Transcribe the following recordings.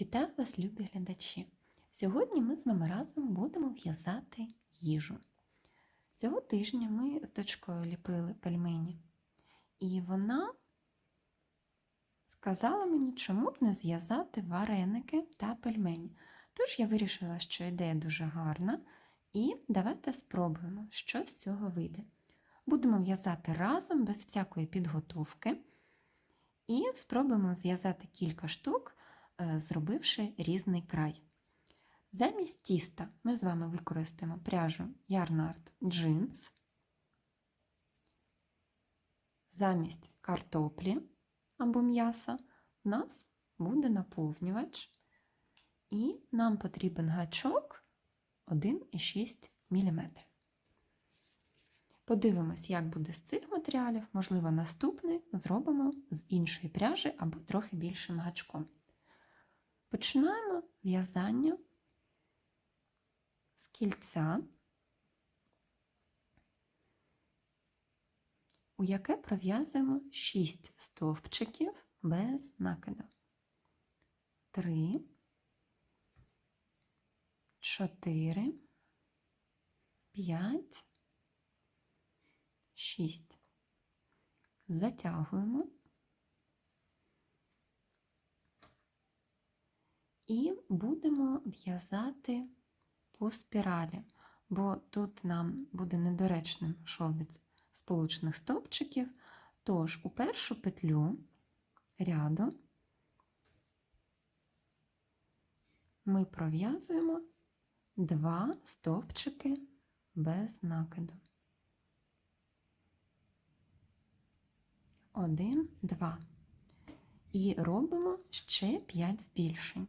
Вітаю вас, любі глядачі! Сьогодні ми з вами разом будемо в'язати їжу. Цього тижня ми з дочкою ліпили пельмені, і вона сказала мені, чому б не зв'язати вареники та пельмені. Тож я вирішила, що ідея дуже гарна, і давайте спробуємо, що з цього вийде. Будемо в'язати разом без всякої підготовки, і спробуємо зв'язати кілька штук зробивши різний край. Замість тіста ми з вами використаємо пряжу Yarnart Jeans. Замість картоплі або м'яса у нас буде наповнювач, і нам потрібен гачок 1,6 мм. Подивимось, як буде з цих матеріалів, можливо, наступний зробимо з іншої пряжі або трохи більшим гачком. Починаємо в'язання з кільця, у яке пров'язуємо 6 стовпчиків без накиду. 3, 4, 5, 6. Затягуємо. І будемо в'язати по спіралі, бо тут нам буде недоречним шов від сполучних стовпчиків. Тож у першу петлю ряду ми пров'язуємо два стовпчики без накиду. Один, два. І робимо ще 5 збільшень.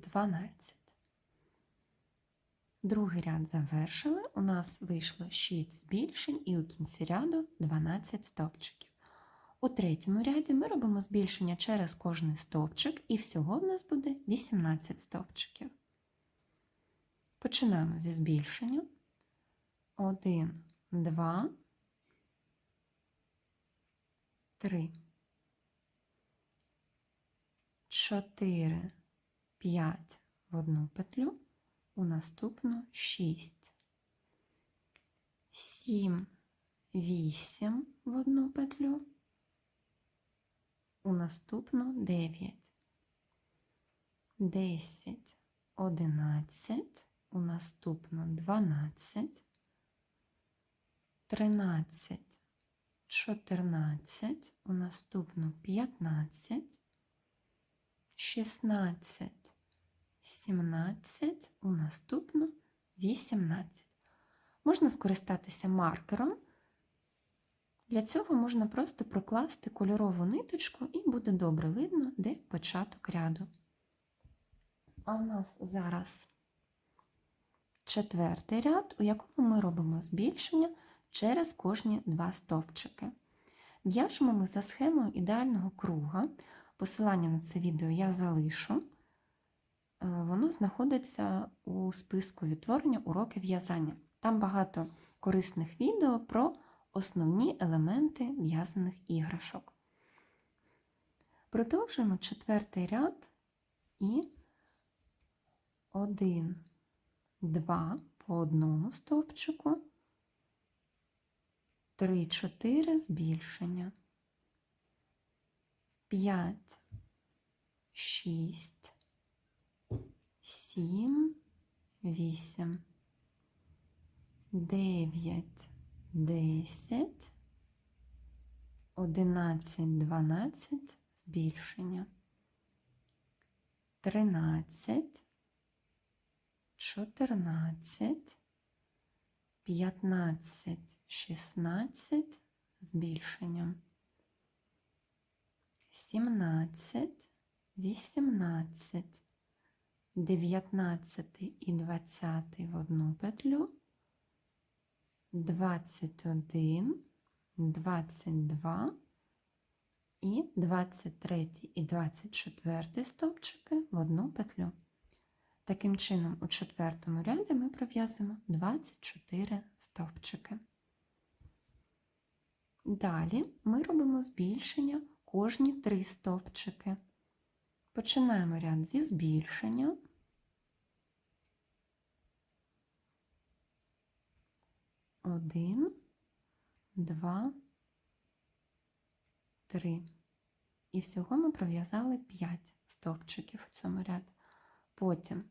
12. Другий ряд завершили. У нас вийшло 6 збільшень і у кінці ряду 12 стовпчиків. У третьому ряді ми робимо збільшення через кожний стовпчик, і всього в нас буде 18 стовпчиків. Починаємо зі збільшення. 1, 2, 3, 4, 5 в одну петлю, у наступну 6, 7, 8 в одну петлю, у наступну 9, 10, 11, у наступну 12, 13, 14, у наступну 15, 16, 17, у наступну 18. Можна скористатися маркером. Для цього можна просто прокласти кольорову ниточку і буде добре видно, де початок ряду. А у нас зараз четвертий ряд, у якому ми робимо збільшення через кожні два стовпчики. В'яжемо ми за схемою ідеального круга. Посилання на це відео я залишу. Е, воно знаходиться у списку відтворення уроки в'язання. Там багато корисних відео про основні елементи в'язаних іграшок. Продовжуємо четвертий ряд і один, два по одному стовпчику, три, чотири збільшення, п'ять, шість сім, вісім, дев'ять, десять, одинадцять, дванадцять збільшення, тринадцять, чотирнадцять, п'ятнадцять, шістнадцять збільшенням, 17, 18, 19 і 20 в одну петлю, 21, 22 і 23 і 24 стовпчики в одну петлю. Таким чином, у четвертому ряді ми пров'язуємо 24 стовпчики. Далі ми робимо збільшення кожні три стовпчики. Починаємо ряд зі збільшення. Один, два, три. І всього ми пров'язали 5 стовпчиків у цьому ряді. Потім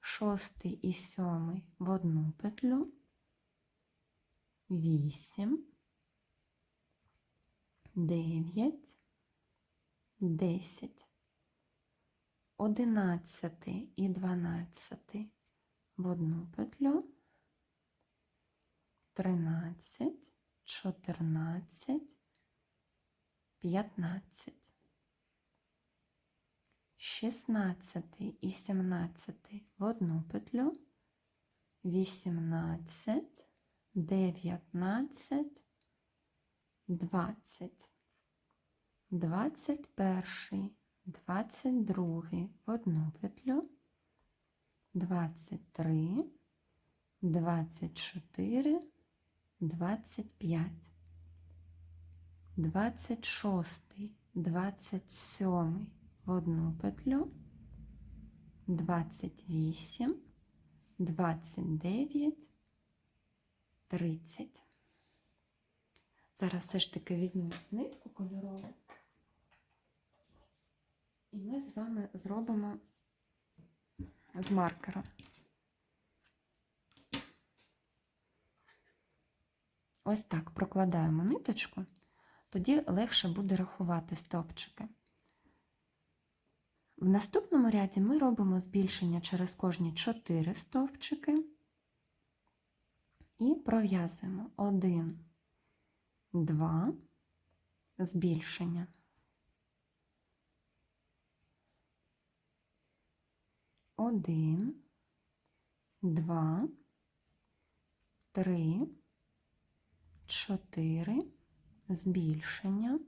шостий і сьомий в одну петлю, вісім, дев'ять, десять, одинадцятий і дванадцятий в одну петлю, тринадцять, чотирнадцять, п'ятнадцять. 16 і 17 в одну петлю, 18, 19, 20, 21, 22 в одну петлю, 23, 24, 25, 26, 27 в одну петлю, 28, 29, 30. Зараз все ж таки візьмемо нитку кольорову, і ми з вами зробимо з маркером. Ось так прокладаємо ниточку, тоді легше буде рахувати стовпчики. В наступному ряді ми робимо збільшення через кожні 4 стовпчики і пров'язуємо 1, 2, збільшення. Один, два, три, чотири, збільшення.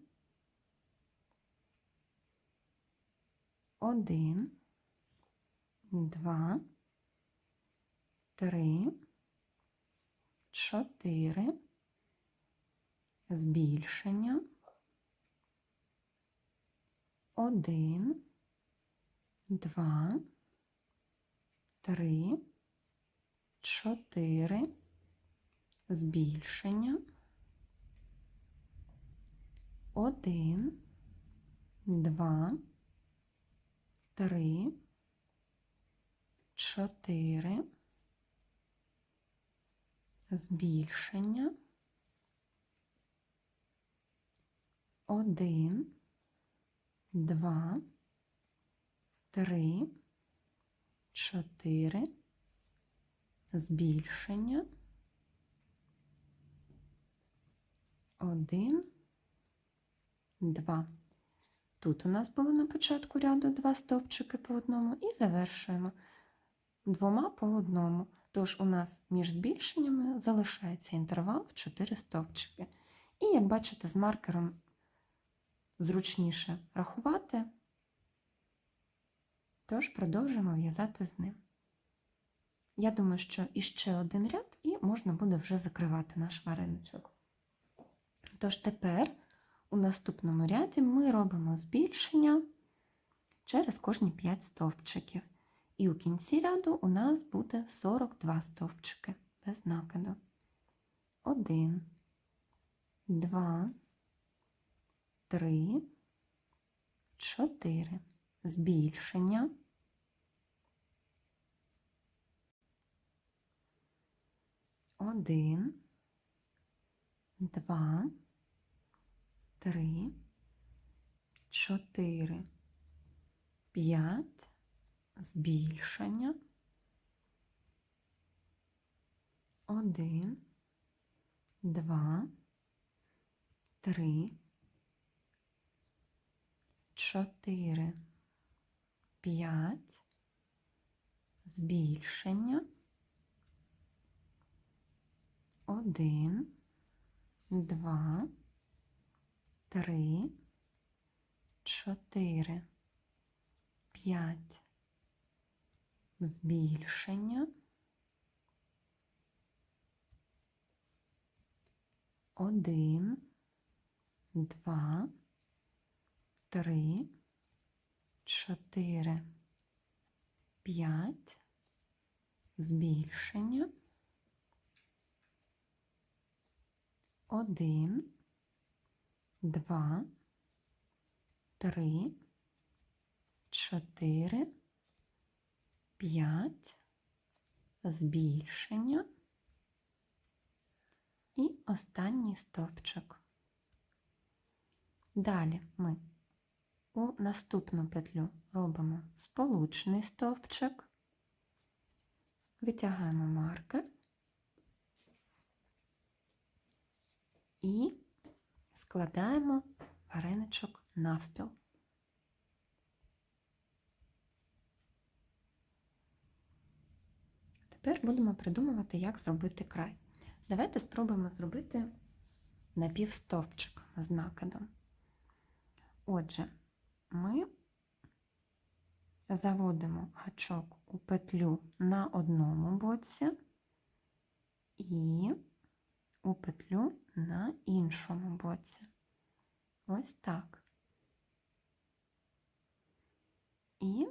Один, два, три, чотири, збільшення. Один, два, три, чотири, збільшення. Один, два, три, чотири, збільшення, один, два, три, чотири, збільшення, один, два. Тут у нас було на початку ряду два стовпчики по одному і завершуємо двома по одному. Тож у нас між збільшеннями залишається інтервал в 4 стовпчики. І, як бачите, з маркером зручніше рахувати, тож продовжуємо в'язати з ним. Я думаю, що іще один ряд, і можна буде вже закривати наш вареничок. Тож тепер. У наступному ряді ми робимо збільшення через кожні 5 стовпчиків. І у кінці ряду у нас буде 42 стовпчики без накиду. 1, 2, 3, 4. Збільшення. Один, два три, чотири, п'ять, збільшення, один, два, три, чотири, п'ять, збільшення, один, два, три, чотири, п'ять, збільшення, один, два, три, чотири, п'ять, збільшення, один, два, три, чотири, п'ять, збільшення і останній стовпчик. Далі ми у наступну петлю робимо сполучний стовпчик, витягаємо маркер і складаємо вареничок навпіл. Тепер будемо придумувати, як зробити край. Давайте спробуємо зробити напівстовпчик з накидом. Отже, ми заводимо гачок у петлю на одному боці і у петлю на іншому боці. Ось так. І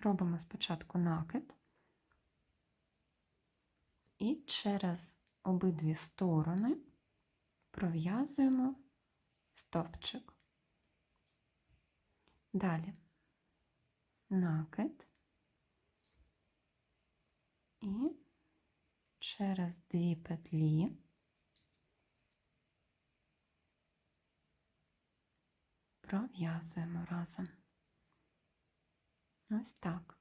робимо спочатку накид і через обидві сторони пров'язуємо стовпчик. Далі накид і через дві петлі пров'язуємо разом. Ось так.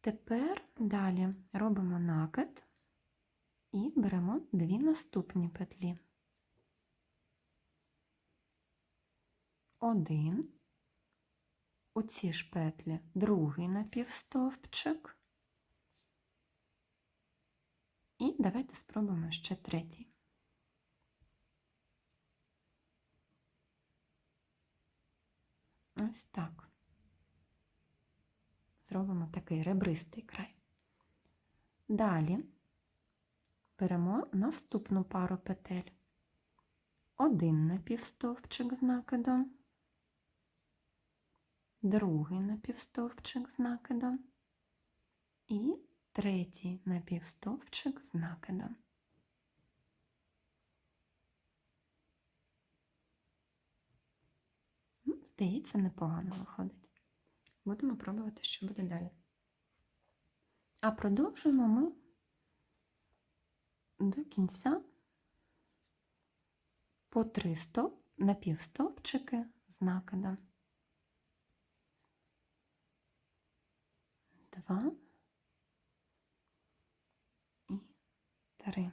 Тепер далі робимо накид і беремо дві наступні петлі. Один, у ці ж петлі другий напівстовпчик. І давайте спробуємо ще третій. Ось так. Зробимо такий ребристий край. Далі беремо наступну пару петель. Один напівстовпчик з накидом, другий напівстовпчик з накидом і третій напівстовпчик з накидом. Ну, Здається, непогано виходить. Будемо пробувати, що буде далі. А продовжуємо ми до кінця по три стоп, напівстовпчики з накидом. Два і три.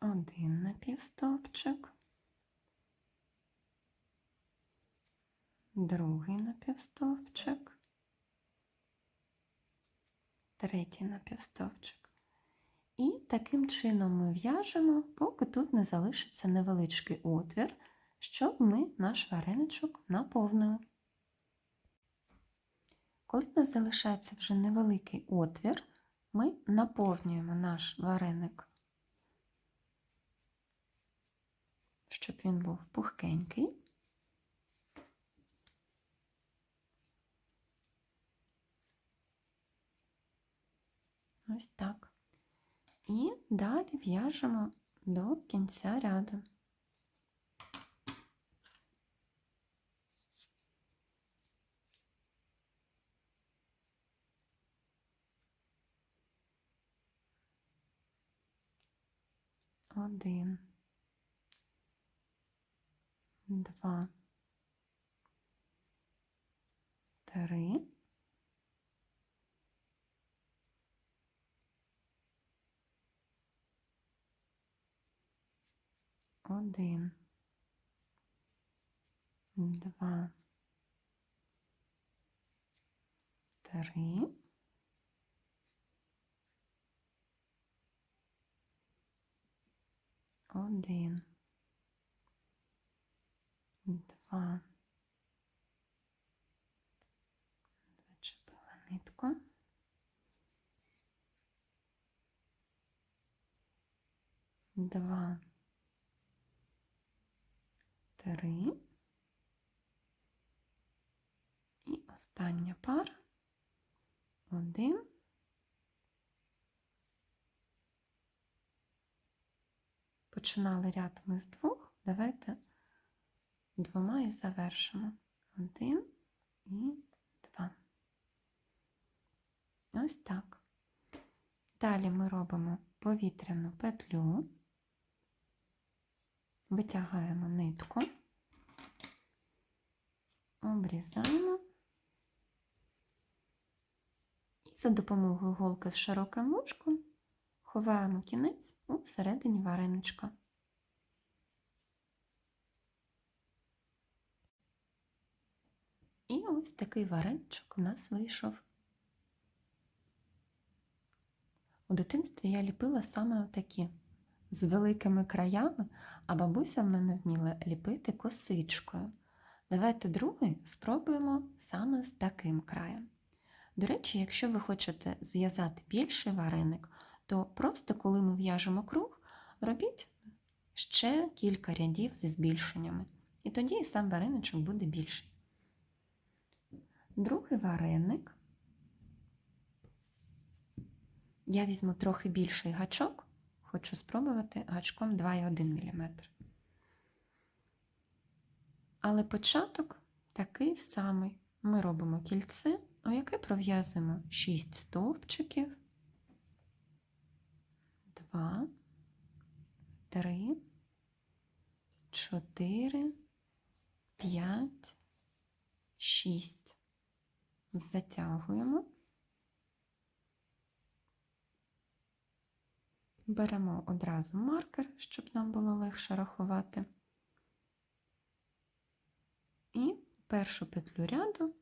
Один напівстовпчик. Другий напівстовпчик. Третій напівстовпчик. І таким чином ми в'яжемо, поки тут не залишиться невеличкий отвір, щоб ми наш вареничок наповнили. Коли в нас залишається вже невеликий отвір, ми наповнюємо наш вареник, щоб він був пухкенький. Ось так. І далі в'яжемо до кінця ряду. Один, два, три. Один. Два. Три. Один. Два. Зачепила нитку. Два. Три. І остання пара. Один. Починали ряд ми з двох. Давайте двома і завершимо. Один і два. Ось так. Далі ми робимо повітряну петлю, витягаємо нитку, обрізаємо за допомогою голки з широким вушком ховаємо кінець у середині вареничка. І ось такий вареничок у нас вийшов. У дитинстві я ліпила саме отакі з великими краями, а бабуся в мене вміла ліпити косичкою. Давайте другий спробуємо саме з таким краєм. До речі, якщо ви хочете зв'язати більший вареник, то просто коли ми в'яжемо круг, робіть ще кілька рядів зі збільшеннями. І тоді і сам вареничок буде більший. Другий вареник. Я візьму трохи більший гачок, хочу спробувати гачком 2,1 мм. Але початок такий самий. Ми робимо кільце, у яке пров'язуємо 6 стовпчиків, 2, 3, 4, 5, 6. Затягуємо. Беремо одразу маркер, щоб нам було легше рахувати. І першу петлю ряду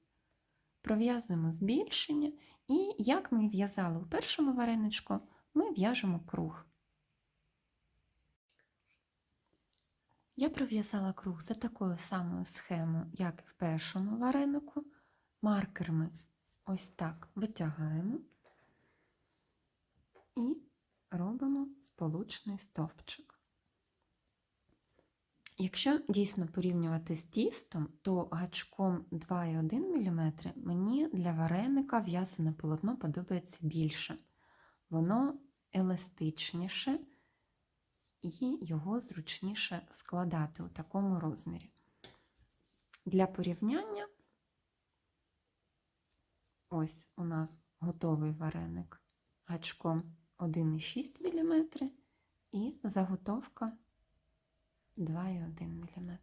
пров'язуємо збільшення, і як ми в'язали у першому вареничку, ми в'яжемо круг. Я пров'язала круг за такою самою схемою, як і в першому варенику. Маркер ми ось так витягаємо і робимо сполучний стовпчик. Якщо дійсно порівнювати з тістом, то гачком 2,1 мм мені для вареника в'язане полотно подобається більше. Воно еластичніше і його зручніше складати у такому розмірі. Для порівняння ось у нас готовий вареник гачком 1,6 мм і заготовка 2,1 мм.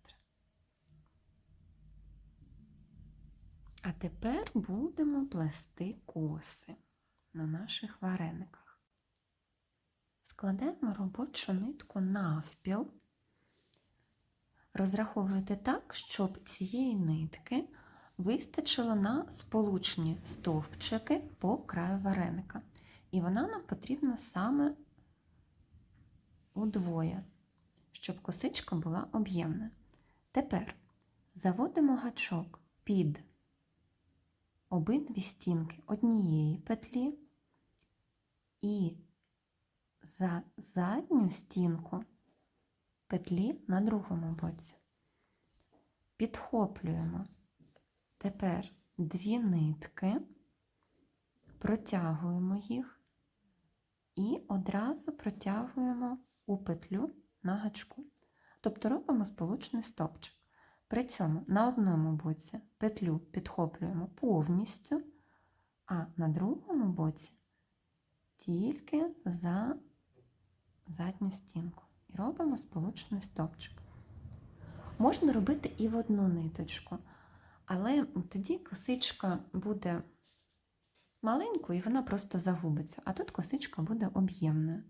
А тепер будемо плести коси на наших варениках. Складаємо робочу нитку навпіл. Розраховуйте так, щоб цієї нитки вистачило на сполучні стовпчики по краю вареника. І вона нам потрібна саме удвоє, щоб косичка була об'ємна. Тепер заводимо гачок під обидві стінки однієї петлі і за задню стінку петлі на другому боці. Підхоплюємо тепер дві нитки, протягуємо їх і одразу протягуємо у петлю на гачку. Тобто робимо сполучний стовпчик. При цьому на одному боці петлю підхоплюємо повністю, а на другому боці тільки за задню стінку. І робимо сполучний стовпчик. Можна робити і в одну ниточку, але тоді косичка буде маленькою і вона просто загубиться, а тут косичка буде об'ємною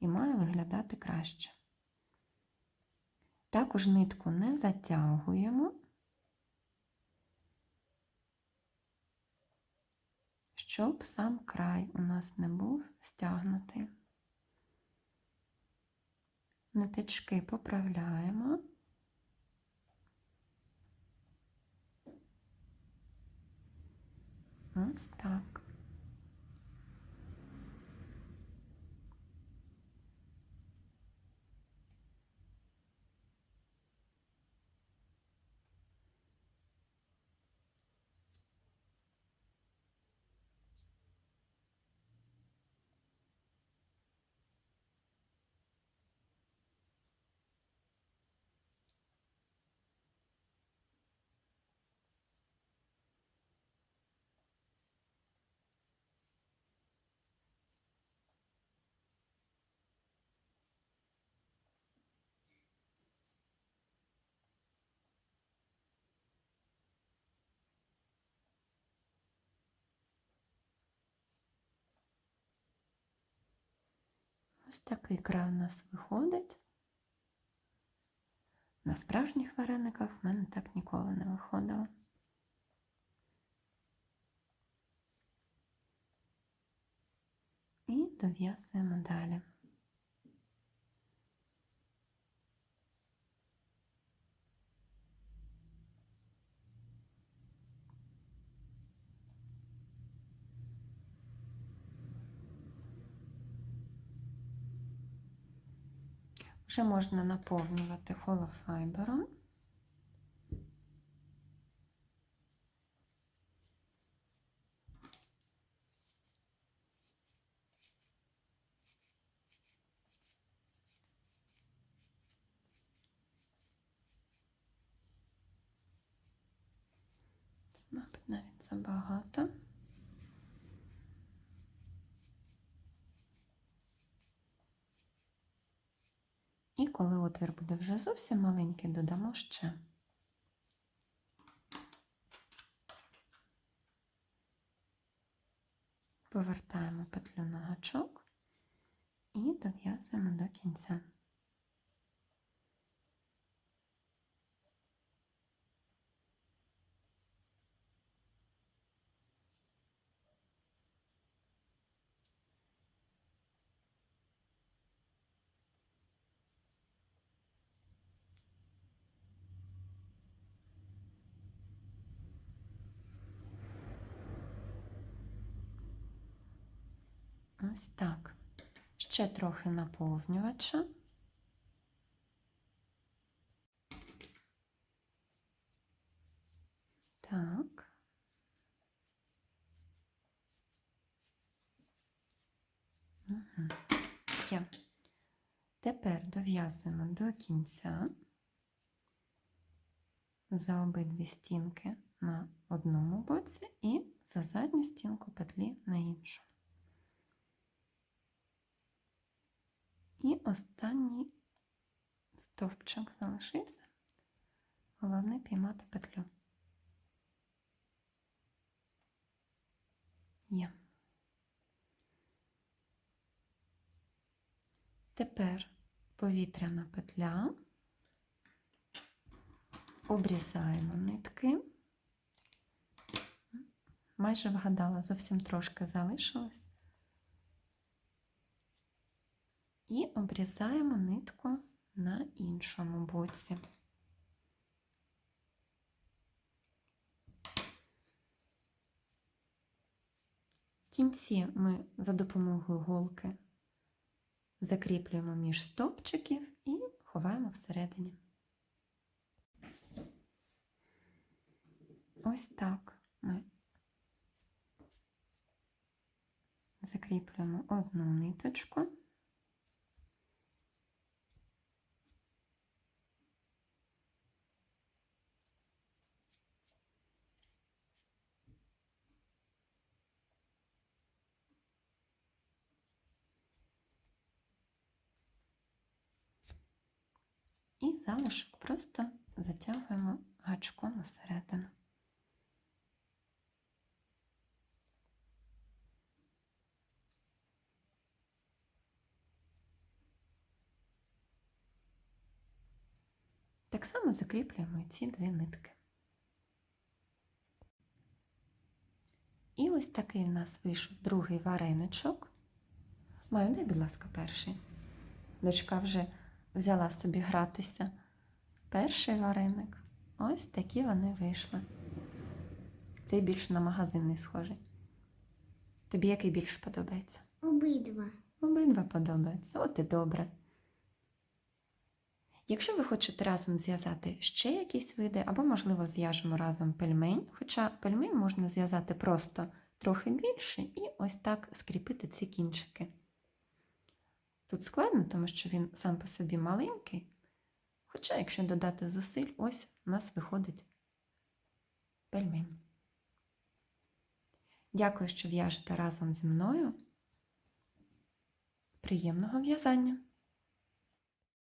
і має виглядати краще. Також нитку не затягуємо, щоб сам край у нас не був стягнутий. Ниточки поправляємо. Ось так. Ось такий край у нас виходить. На справжніх варениках в мене так ніколи не виходило. І дов'язуємо далі. Вже можна наповнювати холофайбером. Мабуть, навіть забагато. І коли отвір буде вже зовсім маленький, додамо ще. Повертаємо петлю на гачок і дов'язуємо до кінця. Ось так. Ще трохи наповнювача. Так. Угу. Є. Тепер дов'язуємо до кінця за обидві стінки на одному боці і за задню стінку петлі на іншому. І останній стовпчик залишився. Головне піймати петлю. Є. Тепер повітряна петля, обрізаємо нитки. Майже вгадала, зовсім трошки залишилось. І обрізаємо нитку на іншому боці. В кінці ми за допомогою голки закріплюємо між стовпчиків і ховаємо всередині. Ось так ми закріплюємо одну ниточку. Залишок просто затягуємо гачком усередину. Так само закріплюємо ці дві нитки. І ось такий в нас вийшов другий вареничок. Маю, дай, будь ласка, перший. Дочка вже взяла собі гратися. Перший вареник. Ось такі вони вийшли. Цей більш на магазинний схожий. Тобі який більш подобається? Обидва. Обидва подобаються, от і добре. Якщо ви хочете разом зв'язати ще якісь види, або, можливо, зв'яжемо разом пельмень, хоча пельмень можна зв'язати просто трохи більше і ось так скріпити ці кінчики. Тут складно, тому що він сам по собі маленький, хоча, якщо додати зусиль, ось у нас виходить пельмень. Дякую, що в'яжете разом зі мною. Приємного в'язання!